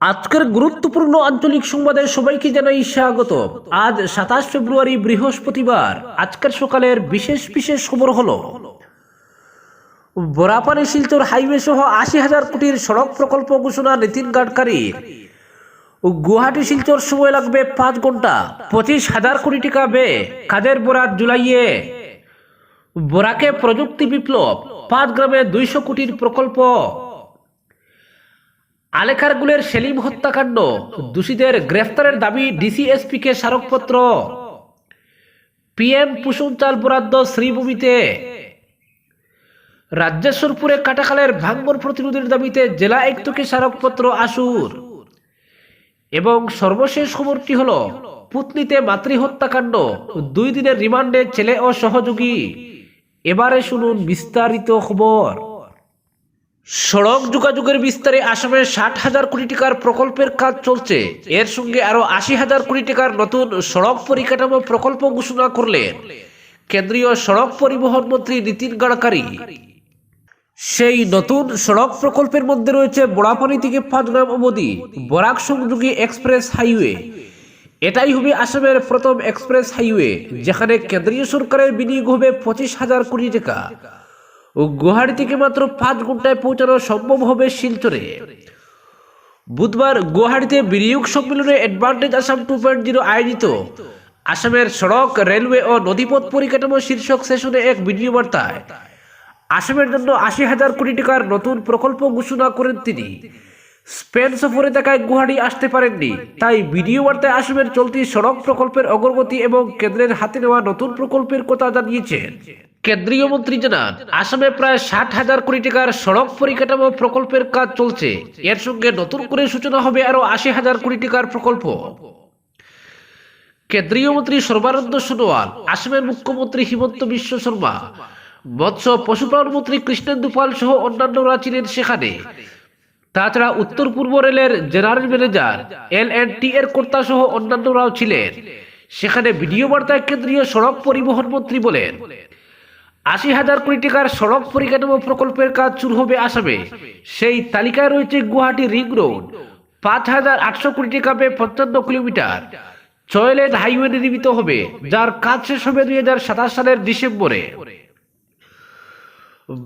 আজকের গুরুত্বপূর্ণ আঞ্চলিক সংবাদে সবাইকে জানাই স্বাগত। আজ সাতাশ ফেব্রুয়ারি বৃহস্পতিবার, আজকের সকালের বিশেষ বিশেষ খবর হলো, বরাপানি শিলচর হাইওয়ে সহ আশি হাজার কোটির সড়ক প্রকল্প ঘোষণা নীতিন গাডকারির গুয়াহাটি শিলচর সময় লাগবে পাঁচ ঘণ্টা, পঁচিশ হাজার কোটি টাকা বে কাজের বরাত জুলাইয়ে? বরাকে প্রযুক্তি বিপ্লব, পাঁচ গ্রামে দুইশো কোটির প্রকল্প। আলেখারগুলের সেলিম হত্যাকাণ্ড। দোষীদের গ্রেফতারের দাবি ডিসিএসপি কে স্মারকপত্র। পিএম কুসুম চাল বরাদ্দ শ্রীভূমিতে। রাজ্যেশ্বরপুরে কাটাখালের ভাঙ্গন প্রতিরোধের দাবিতে জেলা আয়ুক্তকে স্মারকপত্র আসুর। এবং সর্বশেষ খবরটি হল, পুতনিতে মাতৃহত্যাকাণ্ড। দুই দিনের রিমান্ডে ছেলে ও সহযোগী। এবারে শুনুন বিস্তারিত খবর। সড়ক যোগাযোগের বিস্তারে আসামে ষাট হাজার কোটি টাকার প্রকল্পের কাজ চলছে। এর সঙ্গে আরও আশি হাজার কোটি টাকার নতুন সড়ক পরিকাঠামো প্রকল্প ঘোষণা করলেন। কেন্দ্রীয় সড়ক পরিবহন মন্ত্রী নীতিন গাডকারি। সেই নতুন সড়ক প্রকল্পের মধ্যে রয়েছে বড়াপানি থেকে পাঁচগ্রাম অবধি বরাক সংযোগী এক্সপ্রেস হাইওয়ে। এটাই হবে আসামের প্রথম এক্সপ্রেস হাইওয়ে, যেখানে কেন্দ্রীয় সরকারের বিনিয়োগ হবে পঁচিশ হাজার কোটি টাকা। ও গুয়াহাটি থেকে মাত্র পাঁচ ঘন্টায় পৌঁছানো সম্ভব হবে শিলচরে। বুধবার গুয়াহাটিতে বিনিয়োগ সম্মেলনে advantage Assam two point zero আয়োজিত আসামের সড়ক, রেলওয়ে ও নদীপথ পরিকাঠামো শীর্ষক সেশনে এক ভিডিও বার্তায়। আসামের জন্য আশি হাজার কোটি টাকার নতুন প্রকল্প ঘোষণা করেন তিনি। স্পেন সফরে দেখায় গুয়াহাটি আসতে পারেননি। তাই ভিডিও বার্তায় আসামের চলতি সড়ক প্রকল্পের অগ্রগতি এবং কেন্দ্রের হাতে নেওয়া নতুন প্রকল্পের কথা জানিয়েছেন। কেন্দ্রীয় মন্ত্রী জানান, আসামে প্রায় ষাট হাজার কোটি টাকার সড়ক পরিকাঠামো প্রকল্পের কাজ চলছে। এর সঙ্গে নতুন করে সূচনা হবে আরও আশি হাজার কোটি টাকার প্রকল্প। কেন্দ্রীয় মন্ত্রী সর্বানন্দ সোনোয়াল, আসামের মুখ্যমন্ত্রী হিমন্ত বিশ্ব শর্মা, মৎস্য, পশুপালন মন্ত্রী কৃষ্ণেন্দু পাল সহ অন্যান্যরা ছিলেন সেখানে। তাছাড়া উত্তর পূর্ব রেলের general manager, L and T এর কর্তা সহ অন্যান্যরাও ছিলেন। সেখানে ভিডিও বার্তায় কেন্দ্রীয় সড়ক পরিবহন মন্ত্রী বলেন আশি হাজার কোটি টাকার সড়ক পরিকাঠামো প্রকল্পের কাজ শুরু হবে আসামে। সেই তালিকায় রয়েছে গুয়াহাটি রিং রোড। পাঁচ হাজার আটশো কোটি টাকা পেয়ে কিলোমিটার। ছয়লেন হাইওয়ে নির্মিত হবে, যার কাজ শেষ হবে দুই হাজার সাতাশ সালের ডিসেম্বরে।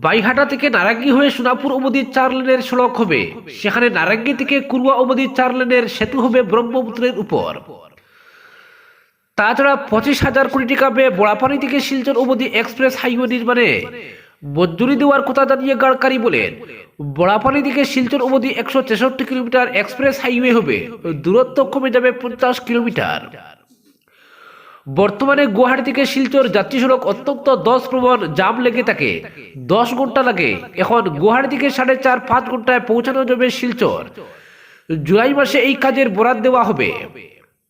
বাইহাটা থেকে নারাঙ্গি হয়ে সোনাপুর অবধি চার লেনের সড়ক হবে। সেখানে নারাঙ্গি থেকে কুরুয়া অবধি চার লেনের সেতু হবে ব্রহ্মপুত্রের উপর। তাছাড়া পঁচিশ হাজার কোটি টাকা ব্যয়ে বড়াপানি থেকে শিলচর অবধি এক্সপ্রেস হাইওয়ে নির্মাণে মঞ্জুরি দেওয়ার কথা জানিয়ে গাডকারি বলেন, বড়াপানি থেকে শিলচর অবধি একশো তেষট্টি কিলোমিটার এক্সপ্রেস হাইওয়ে হবে, দূরত্ব কমে যাবে পঞ্চাশ কিলোমিটার। বর্তমানে গুয়াহাটি থেকে শিলচর যাত্রী সড়ক অত্যন্ত দশ প্রবণ জাম লেগে থাকে। দশ ঘণ্টা লাগে। এখন গুয়াহাটি থেকে সাড়ে চার, পাঁচ ঘন্টায় পৌঁছানো যাবে শিলচর। জুলাই মাসে এই কাজের বরাদ দেওয়া হবে।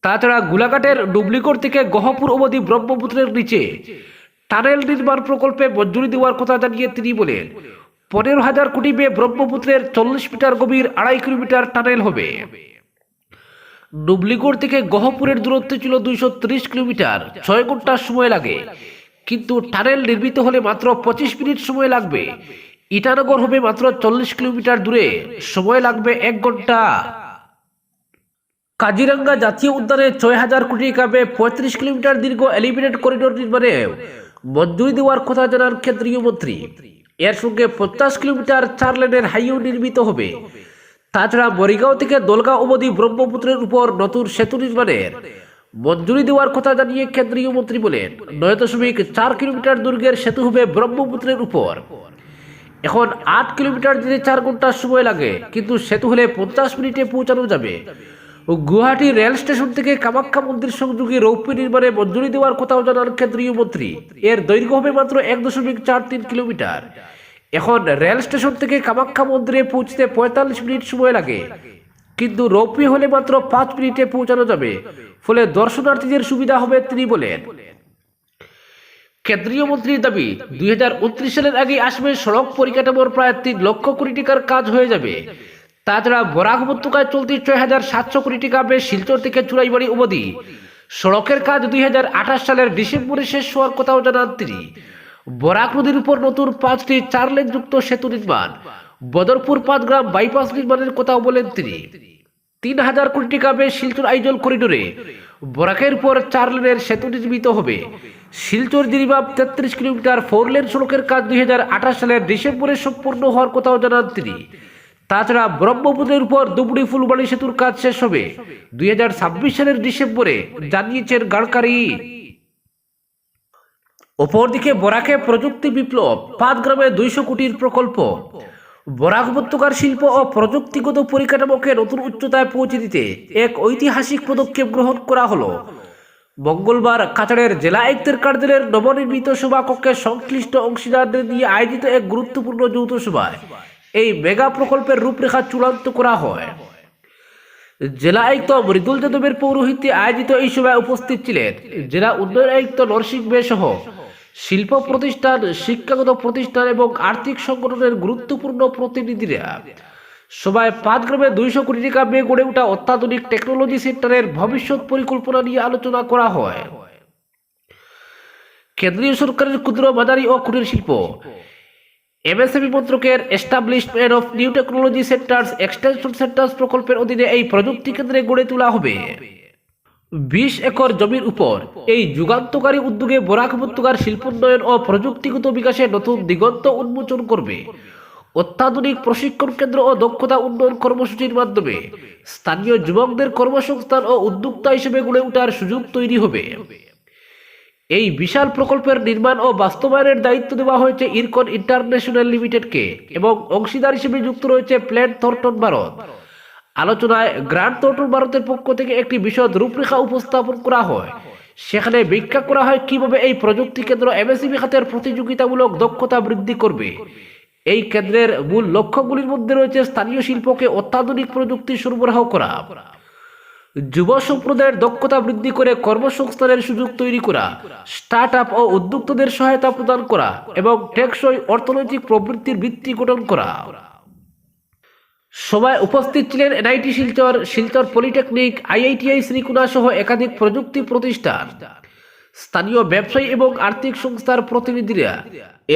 তাছাড়া গোলাঘাটের ডুবলিগড় থেকে গহপুর অবধি ব্রহ্মপুত্রের নিচে টানেল নির্মাণ প্রকল্পে মঞ্জুরি দেওয়ার কথা জানিয়ে তিনি বলেন, পনেরো হাজার কোটি ব্যয়ে ব্রহ্মপুত্রের চল্লিশ মিটার গভীর আড়াই কিলোমিটার টানেল হবে। ডুবলিগড় থেকে গহপুরের দূরত্ব ছিল দুইশো ত্রিশ কিলোমিটার, ছয় ঘণ্টা সময় লাগে। কিন্তু টানেল নির্মিত হলে মাত্র পঁচিশ মিনিট সময় লাগবে। ইটানগর হবে মাত্র চল্লিশ কিলোমিটার দূরে, সময় লাগবে এক ঘণ্টা। কাজিরাঙ্গা জাতীয় উদ্যানে ছয় হাজার কোটি ব্যয়ে পঁয়ত্রিশ কিলোমিটার দীর্ঘ এলিভেটেড করিডোর নির্মাণে মঞ্জুরি দেওয়ার কথা জানান কেন্দ্রীয় মন্ত্রী। এর সঙ্গে পঞ্চাশ কিলোমিটার চার লেনের হাইওয়ে নির্মিত হবে। তাছাড়া মরিগাঁও থেকে দোলগাঁও অবধি ব্রহ্মপুত্রের উপর নতুন সেতু নির্মাণের মঞ্জুরি দেওয়ার কথা জানিয়ে কেন্দ্রীয় মন্ত্রী বলেন, নয় দশমিক চার কিলোমিটার দুর্গের সেতু হবে ব্রহ্মপুত্রের উপর। এখন আট কিলোমিটার যেতে চার ঘণ্টা সময় লাগে, কিন্তু সেতু হলে পঞ্চাশ মিনিটে পৌঁছানো যাবে। ও গুয়াহাটি রেল স্টেশন থেকে কামাখ্যা মন্দির সংযোগে রৌপ্য নির্মাণে মঞ্জুরি দেওয়ার কথাও জানান কেন্দ্রীয় মন্ত্রী। এর দৈর্ঘ্য হবে মাত্র এক দশমিক চার তিন কিলোমিটার। এখন রেল স্টেশন থেকে কামাখ্যা মন্দিরে পৌঁছতে পঁয়তাল্লিশ মিনিট সময় লাগে। কিন্তু রৌপ্য হলে মাত্র পাঁচ মিনিটে পৌঁছানো যাবে। ফলে দর্শনার্থীদের সুবিধা হবে তিনি বলেন। কেন্দ্রীয় মন্ত্রীর দাবি, দুই হাজার উনত্রিশ সালের আগে আসামের সড়ক পরিকাঠামোর প্রায় তিন লক্ষ কোটি টাকার কাজ হয়ে যাবে। তাছাড়া বরাক উপত্যকায় চলতি ছয় হাজার সাতশো কোটি টাকা বেশ শিলচর থেকে চুরাইবাড়ি অবধি সড়কের কাজ দুই হাজার আঠাশ সালের ডিসেম্বরে শেষ হওয়ার কথাও জানান তিনি। বরাক নদীর উপর নতুন পাঁচটি চার লেনযুক্ত সেতু নির্মাণ, বদরপুর পাঁচগ্রাম বাইপাস নির্মাণের কথাও বলেন তিনি। তিন হাজার কোটি টাকা ব্যয়ে শিলচর আইজল করিডোরে বরাকের পর চার লেনের সেতু নির্মিত হবে। শিলচর জিরিবাব তেত্রিশ কিলোমিটার ফোর লেন সড়কের কাজ দুই হাজার আঠাশ সালের ডিসেম্বরে সম্পূর্ণ হওয়ার কথাও জানান তিনি। তাছাড়া ব্রহ্মপুত্রের উপর দুবুড়ি ফুলবাড়ি সেতুর কাজ শেষ হবে। দুই হাজার ছাব্বিশ সালের ডিসেম্বরে জানিয়েছেন গাড়কারি। অপরদিকে বরাকে প্রযুক্তি বিপ্লব, পাঁচ গ্রামে দুইশো কোটির প্রকল্প। বরাক উপত্যকার শিল্প ও প্রযুক্তিগত পরিকাঠামোকে নতুন উচ্চতায় পৌঁছে দিতে এক ঐতিহাসিক পদক্ষেপ গ্রহণ করা হলো। মঙ্গলবার কাছাড়ের জেলা আয়ুক্তের কার্যালয়ের নবনির্মিত সভাকক্ষে সংশ্লিষ্ট অংশীদারদের নিয়ে আয়োজিত এক গুরুত্বপূর্ণ যৌথ সভায় এই মেগা প্রকল্পের রূপরেখা চূড়ান্ত করা হয়। জেলা আয়ুক্ত মৃদুল যাদবের পৌরোহিত্যে আয়োজিত এই সভায় উপস্থিত ছিলেন জেলা উন্নয়ন আয়ুক্ত নরসিংহ সহ শিল্প প্রতিষ্ঠান, শিক্ষাগত প্রতিষ্ঠান এবং আর্থিক সংগঠনের গুরুত্বপূর্ণ প্রতিনিধিরা। সভায় পাঁচ গ্রামে দুইশো কোটি টাকা ব্যয় গড়ে ওঠা অত্যাধুনিক টেকনোলজি সেন্টারের ভবিষ্যৎ পরিকল্পনা নিয়ে আলোচনা করা হয়। কেন্দ্রীয় সরকারের ক্ষুদ্র মাঝারি ও কুটির শিল্প। এমএসএমই মন্ত্রকের establishment of new technology centres extension centres প্রকল্পের অধীনে এই প্রযুক্তি কেন্দ্রে গড়ে তোলা হবে। বিশ একর জমির উপর এই যুগান্তকারী উদ্যোগে বরাক উপত্যকার শিল্পোন্নয়ন ও প্রযুক্তিগত বিকাশে নতুন দিগন্ত উন্মোচন করবে। অত্যাধুনিক প্রশিক্ষণ কেন্দ্র ও দক্ষতা উন্নয়ন কর্মসূচির মাধ্যমে স্থানীয় যুবকদের কর্মসংস্থান ও উদ্যোক্তা হিসেবে গড়ে ওঠার সুযোগ তৈরি হবে। এই বিশাল প্রকল্পের নির্মাণ ও বাস্তবায়নের দায়িত্ব দেওয়া হয়েছে ইরকন ইন্টারন্যাশনাল লিমিটেডকে এবং অংশীদার হিসেবে যুক্ত রয়েছে প্ল্যান্ট থর্টন ভারত। আলোচনায় গ্র্যান্ড থর্টন ভারতের পক্ষ থেকে একটি বিশদ রূপরেখা উপস্থাপন করা হয়। সেখানে ব্যাখ্যা করা হয় কীভাবে এই প্রযুক্তি কেন্দ্র এমএসিবি খাতের প্রতিযোগিতামূলক দক্ষতা বৃদ্ধি করবে। এই কেন্দ্রের মূল লক্ষ্যগুলির মধ্যে রয়েছে স্থানীয় শিল্পকে অত্যাধুনিক প্রযুক্তি সরবরাহ করা। যুব সম্প্রদায়ের দক্ষতা বৃদ্ধি করে কর্মসংস্থানের সুযোগ তৈরি করা স্টার্ট আপ ও উদ্যোক্তাদের সহায়তা প্রদান করা এবং টেকসই অর্থনৈতিক প্রবৃত্তির ভিত্তি গঠন করা। সভায় উপস্থিত ছিলেন NIT Silchar Silchar polytechnic, IITI শ্রীকুণা সহ একাধিক প্রযুক্তি প্রতিষ্ঠান। স্থানীয় ব্যবসায়ী এবং আর্থিক সংস্থার প্রতিনিধিরা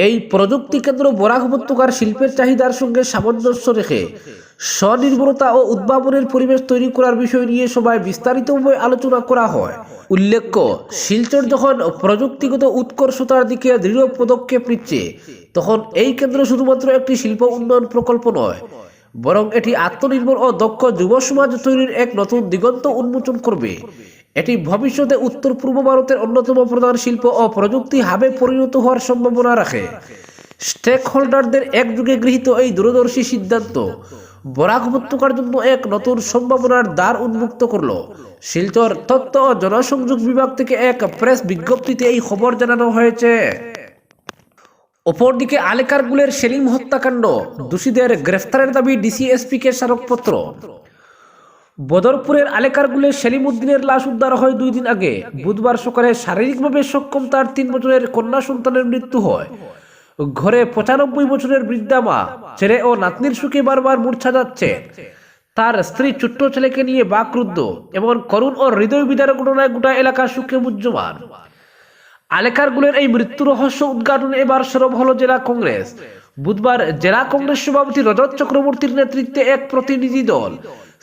এই প্রযুক্তি কেন্দ্র বরাক উপত্যকার শিল্পের চাহিদার সঙ্গে সামঞ্জস্য রেখে স্বনির্ভরতা ও উদ্ভাবনের পরিবেশ তৈরি করার বিষয় নিয়ে সবাই বিস্তারিতভাবে আলোচনা করা হয়। উল্লেখ্য, শিলচর যখন প্রযুক্তিগত উৎকর্ষতার দিকে দৃঢ় পদক্ষেপ নিচ্ছে, তখন এই কেন্দ্র শুধুমাত্র একটি শিল্প উন্নয়ন প্রকল্প নয় বরং এটি আত্মনির্ভর ও দক্ষ যুব সমাজ তৈরির এক নতুন দিগন্ত উন্মোচন করবে। এটি ভবিষ্যতে উত্তর পূর্ব ভারতের অন্যতম প্রধান শিল্প ও প্রযুক্তি হাবে পরিণত হওয়ার সম্ভাবনা রাখে। স্টেক হোল্ডারদের একযুগে গৃহীত এই দূরদর্শী সিদ্ধান্ত বরাক উপত্যকার জন্য এক নতুন সম্ভাবনার দ্বার উন্মুক্ত করল। শিলচর তথ্য ও জনসংযোগ বিভাগ থেকে এক প্রেস বিজ্ঞপ্তিতে এই খবর জানানো হয়েছে। অপরদিকে আলেকারগুলের সেলিম হত্যাকাণ্ড, দোষীদের গ্রেফতারের দাবি ডিসিএসপি কে স্মারকপত্র। বদরপুরের আলেকারগুলের সেলিম উদ্দিনের লাশ উদ্ধার হয় দুই দিন আগে। বুধবার সকালে শারীরিকভাবে সক্ষম তার তিন বছরের কন্যা সন্তানের মৃত্যু হয়। ঘরে পঁচানব্বই বছরের বৃদ্ধা মা, ছেলে ও নাতনির সুখে বারবার মূর্ছা যাচ্ছে। তার স্ত্রী ছোট্ট ছেলেকে নিয়ে বাকরুদ্ধ এমন করুণ ও হৃদয় বিদারক ঘটনায় গোটা এলাকা সুখে মুহ্যমান আলেকারগুলের এই মৃত্যু রহস্য উদ্ঘাটনে এবার সরব হল জেলা কংগ্রেস। বুধবার জেলা কংগ্রেস সভাপতি রজত চক্রবর্তীর নেতৃত্বে এক প্রতিনিধি দল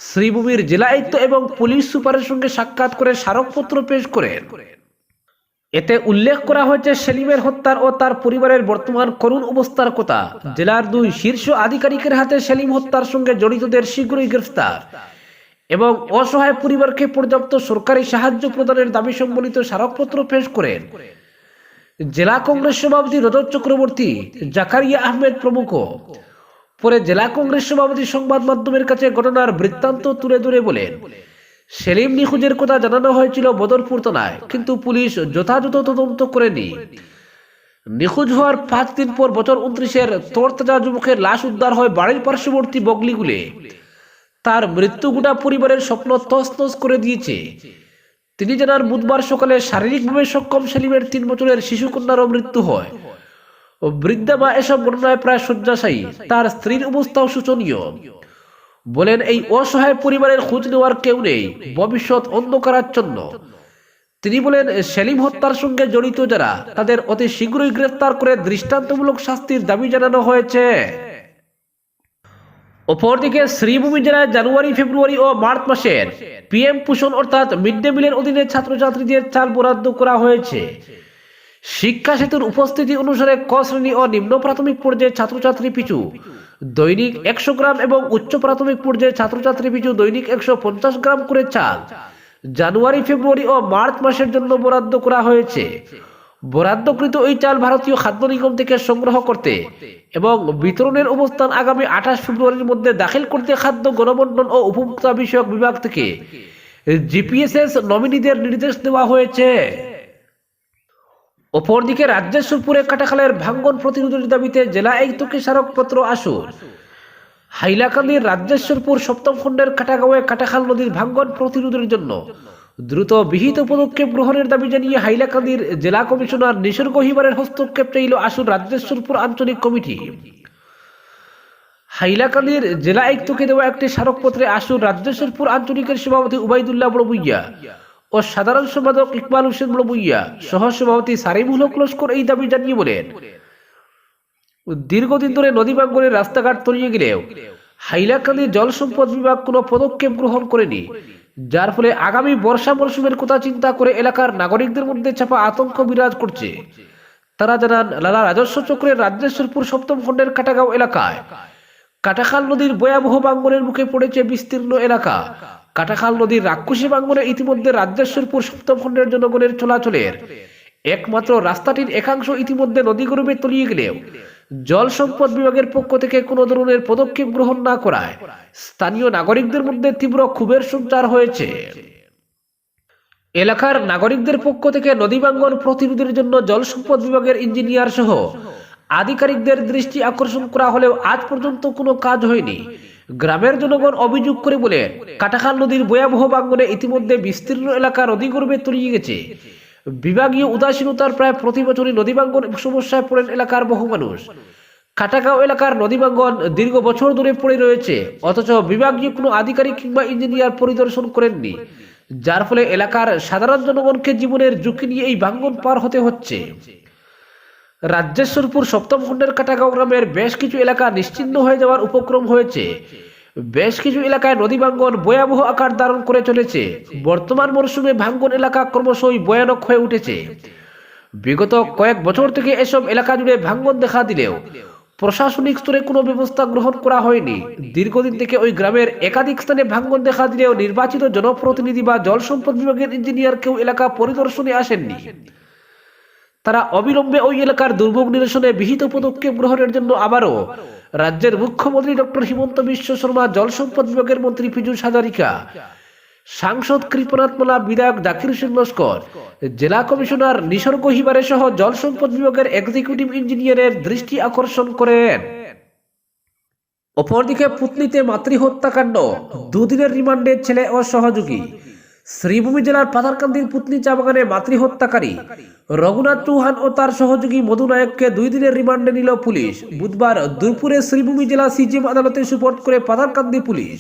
শ্রীভূমির জেলা আয়ুক্ত এবং পুলিশ সুপারের সঙ্গে সাক্ষাৎ করে স্মারকপত্র পেশ করেন। এতে উল্লেখ করা হয়েছে সেলিমের হত্যার ও তার পরিবারের বর্তমান করুণ অবস্থার কথা। জেলার দুই শীর্ষ আধিকারিকের হাতে সেলিম হত্যার সঙ্গে জড়িতদের শীঘ্রই গ্রেফতার। এবং অসহায় পরিবারকে পর্যাপ্ত সরকারি সাহায্য প্রদানের দাবি সম্বলিত স্মারকপত্র পেশ করেন। জেলা কংগ্রেস সভাপতি রজত চক্রবর্তী, জাকারিয়া আহমেদ প্রমুখ। পরে জেলা কংগ্রেস সভাপতি সংবাদ মাধ্যমের কাছে ঘটনার বৃত্তান্ত তুলে ধরে বলেন, সেলিম নিখোঁজের কথা জানানো হয়েছিল বদরপুর থানায়, কিন্তু পুলিশ যথাযথ তদন্ত করেনি। নিখোঁজ হওয়ার পাঁচ দিন পর বছর উনত্রিশের তোরতাজা যুবকের লাশ উদ্ধার হয় বাড়ির পার্শ্ববর্তী বগলিগুলে। তার মৃত্যু গোটা পরিবারের স্বপ্ন তছনছ করে দিয়েছে। তিনি জানান বুধবার সকালে শারীরিকভাবে সক্ষম সেলিমের তিন বছরের শিশু কন্যারও মৃত্যু হয়। ও বৃদ্ধা মা এসব ঘটনায় প্রায় শয্যাশায়ী, তার স্ত্রীর অবস্থাও শোচনীয়। বলেন, এই অসহায় পরিবারের খোঁজ নেওয়ার কেউ নেই, ভবিষ্যৎ অন্ধকারাচ্ছন্ন। তিনি বলেন, সেলিম হত্যার সঙ্গে জড়িত যারা, তাদের অতি শীঘ্রই গ্রেফতার করে দৃষ্টান্তমূলক শাস্তির দাবি জানানো হয়েছে। অপরদিকে শ্রীভূমি জেলায় জানুয়ারি, ফেব্রুয়ারি ও মার্চ মাসের পিএম পোষণ অর্থাৎ মিড ডে মিলের অধীনে ছাত্রছাত্রীদের চাল বরাদ্দ করা হয়েছে। শিক্ষা সেতুর উপস্থিতি অনুসারে ক শ্রেণি ও নিম্ন প্রাথমিক পর্যায়ে ছাত্রছাত্রী পিছু দৈনিক একশো গ্রাম এবং উচ্চ প্রাথমিক পর্যায়ে ছাত্রছাত্রী পিছু দৈনিক একশো পঞ্চাশ গ্রাম করে চাল। জানুয়ারি, ফেব্রুয়ারি ও মার্চ মাসের জন্য বরাদ্দ করা হয়েছে। বরাদ্দকৃত ওই চাল ভারতীয় খাদ্য নিগম থেকে সংগ্রহ করতে এবং বিতরণের অবস্থান আগামী আঠাশ ফেব্রুয়ারির মধ্যে দাখিল করতে খাদ্য গণবন্টন ও উপভোক্তা বিষয়ক বিভাগ থেকে জিপিএসএস নমিনিদের নির্দেশ দেওয়া হয়েছে। অপরদিকে রাজ্যের সুরপুরে কাটাখালের ভাঙ্গন প্রতিরোধের দাবিতে জেলা আয়ুক্তকে স্মারকপত্র আসুর হাইলাকান্দির রাজ্যেশ্বরপুর সপ্তম খণ্ডের কাটাগাঁওয়ে কাটাখাল নদীর ভাঙ্গন প্রতিরোধের জন্য দ্রুত বিহিত পদক্ষেপ গ্রহণের দাবি জানিয়ে হাইলাকান্দির জেলা কমিশনার নিসর্গ হিবারের হস্তক্ষেপ চাইল আসুর রাজ্যেশ্বরপুর আঞ্চলিক কমিটি। হাইলাকান্দির জেলা আয়ুক্তকে দেওয়া একটি স্মারকপত্রে আসুর রাজ্যেশ্বরপুর আঞ্চলিকের সভাপতি উবাইদুল্লাহ বড়বুইয়া ও সাধারণ সম্পাদক ইকবাল হোসেন বড়বুইয়া সহ সভাপতি সারিমুল হক লস্কর এই দাবি জানিয়ে বলেন, দীর্ঘদিন ধরে নদী বাঙ্গনের রাস্তাঘাট তলিয়ে গেলেও হাইলাকান্দি জল সম্পদ বিভাগ কোনো পদক্ষেপ গ্রহণ করেনি, যার ফলে আগামী বর্ষা মরশুমের কথা চিন্তা করে এলাকার নাগরিকদের মধ্যে চাপা আতঙ্ক বিরাজ করছে। তারা জানান, লালা রাজস্ব চক্রের রাজ্যেশ্বরপুর সপ্তম খণ্ডের কাটাগাঁও এলাকায়। কাটাখাল নদীর ভয়াবহ বাঙ্গনের মুখে পড়েছে বিস্তীর্ণ এলাকা। কাটাখাল নদীর রাক্ষসী বাঙ্গনে ইতিমধ্যে রাজ্যেশ্বরপুর সপ্তম খণ্ডের জনগণের চলাচলের একমাত্র রাস্তাটির একাংশ ইতিমধ্যে নদী গরুবে তলিয়ে গেলেও জল সম্পদ বিভাগের পক্ষ থেকে কোনো ধরনের পদক্ষেপ গ্রহণ না করায় স্থানীয় নাগরিকদের মধ্যে তীব্র ক্ষোভের সঞ্চার হয়েছে। এলাকার নাগরিকদের পক্ষ থেকে নদী প্রতিরোধের জন্য জল সম্পদ বিভাগের ইঞ্জিনিয়ার সহ আধিকারিকদের দৃষ্টি আকর্ষণ করা হলেও আজ পর্যন্ত কোনো কাজ হয়নি। গ্রামের জনগণ অভিযোগ করে বলে কাটাখাল নদীর ভয়াবহ বাঙ্গনে ইতিমধ্যে বিস্তীর্ণ এলাকা নদী গর্বে তলিয়ে গেছে। বিভাগীয় উদাসীনতার প্রায় প্রতি বছরই নদী বাঙ্গন সমস্যায় পড়েন এলাকার বহু মানুষ। কাটাগাঁও এলাকার নদী বাঙ্গন দীর্ঘ বছর ধরে পড়ে রয়েছে, অথচ বিভাগীয় কোনো আধিকারিক কিংবা ইঞ্জিনিয়ার পরিদর্শন করেননি, যার ফলে এলাকার সাধারণ জনগণকে জীবনের ঝুঁকি নিয়ে এই ভাঙ্গন পার হতে হচ্ছে। রাজ্যেশ্বরপুর সপ্তম খণ্ডের কাটাগাঁও গ্রামের বেশ কিছু এলাকা নিশ্চিহ্ন হয়ে যাওয়ার উপক্রম হয়েছে। বেশ কিছু এলাকায় নদী ভাঙ্গন ভয়াবহ আকার ধারণ করে চলেছে। বর্তমান মরশুমে ভাঙ্গন এলাকা ক্রমশই ভয়ানক হয়ে উঠেছে। বিগত কয়েক বছর থেকে এসব এলাকা জুড়ে ভাঙ্গন দেখা দিলেও প্রশাসনিক স্তরে কোনো ব্যবস্থা গ্রহণ করা হয়নি। দীর্ঘদিন থেকে ওই গ্রামের একাধিক স্থানে ভাঙ্গন দেখা দিলেও নির্বাচিত জনপ্রতিনিধি বা জল সম্পদ বিভাগের ইঞ্জিনিয়ার কেউ এলাকা পরিদর্শনে আসেননি। তারা অবিলম্বে ওই এলাকার দুর্ভোগ নিরসনে বিহিত পদক্ষেপ গ্রহণের জন্য আবারও রাজ্যের মুখ্যমন্ত্রী ডক্টর হিমন্ত বিশ্ব শর্মা, জল সম্পদ বিভাগের মন্ত্রী পীযূষ হাজারিকা, সাংসদ কৃপনাথ মালা, বিধায়ক জাকির হোসেন লস্কর, জেলা কমিশনার নিসর্গ হিবারে সহ জল সম্পদ বিভাগের এক্সিকিউটিভ ইঞ্জিনিয়ারের দৃষ্টি আকর্ষণ করেন। অপরদিকে পুতলিতে মাতৃ হত্যাকাণ্ড দুদিনের রিমান্ডে ছেলে ও সহযোগী শ্রীভূমি জেলার পাথারকান্দির পুতলি চা বাগানে মাতৃ হত্যাকারী রঘুনাথ চৌহান ও তার সহযোগী মধু নায়ককে দুই দিনের রিমান্ডে নিল পুলিশ। বুধবার দুপুরে শ্রীভূমি জেলা সিজিএম আদালতে সুপোর্ট করে পাথারকান্দি পুলিশ।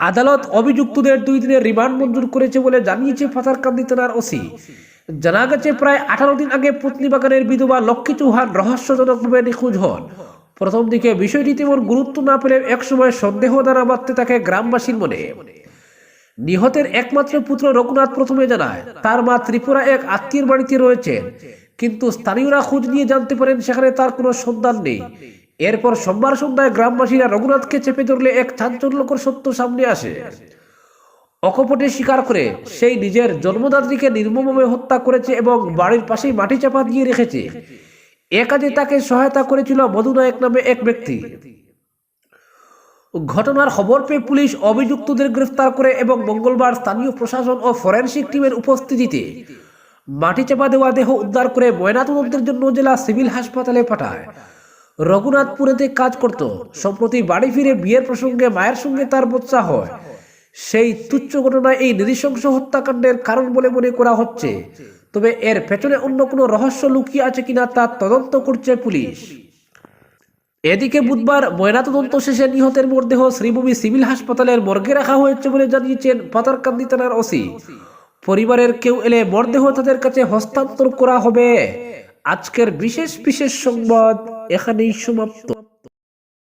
আদালত অভিযুক্তদের দুই দিনের রিমান্ড মঞ্জুর করেছে বলে জানিয়েছে পাথারকান্দি থানার ওসি। জানা গেছে, প্রায় আঠারো দিন আগে পুতলি বাগানের বিধবা লক্ষ্মী চৌহান রহস্যজনকভাবে নিখোঁজ হন। প্রথম দিকে বিষয়টি তেমন গুরুত্ব না পেলে একসময় সন্দেহ দ্বারা বাড়তে থাকে গ্রামবাসীর মনে। নিহতের একমাত্র পুত্র রঘুনাথ প্রথমে জানায়, তার মা ত্রিপুরা এক আত্মীয়ের বাড়িতে রয়েছেন কিন্তু স্থানীয়রা খোঁজ নিয়ে জানতে পারেন সেখানে তার কোনো সন্ধান নেই। এরপর সোমবার সন্ধ্যায় গ্রামবাসীরা রঘুনাথকে চেপে ধরলে এক চাঞ্চল্যকর সত্য সামনে আসে। অকপটে স্বীকার করে সেই নিজের জন্মদাত্রীকে নির্মমভাবে হত্যা করেছে এবং বাড়ির পাশেই মাটি চাপা দিয়ে রেখেছে। এ কাজে তাকে সহায়তা করেছিল মধু নায়ক নামে এক ব্যক্তি। ঘটনার খবর পেয়ে পুলিশ অভিযুক্তদের গ্রেফতার করে এবং মঙ্গলবার স্থানীয় প্রশাসন ও ফরেনসিক টিমের উপস্থিতিতে মাটি চাপা দেওয়া দেহ উদ্ধার করে ময়নাতদন্তের জন্য জেলা সিভিল হাসপাতালে পাঠায়। রঘুনাথপুরেতে কাজ করত। সম্প্রতি বাড়ি ফিরে বিয়ের প্রসঙ্গে মায়ের সঙ্গে তার বাচ্চা হয়। সেই তুচ্ছ ঘটনায় এই নৃশংস হত্যাকাণ্ডের কারণ বলে মনে করা হচ্ছে। তবে এর পেছনে অন্য কোনো রহস্য লুকিয়ে আছে কিনা তা তদন্ত করছে পুলিশ। এদিকে বুধবার ময়নাতদন্ত শেষে নিহতের মরদেহ শ্রীভূমি সিভিল হাসপাতালের মর্গে রাখা হয়েছে বলে জানিয়েছেন পাতারকান্দি থানার ওসি। পরিবারের কেউ এলে মরদেহ তাদের কাছে হস্তান্তর করা হবে। আজকের বিশেষ বিশেষ সংবাদ এখানেই সমাপ্ত।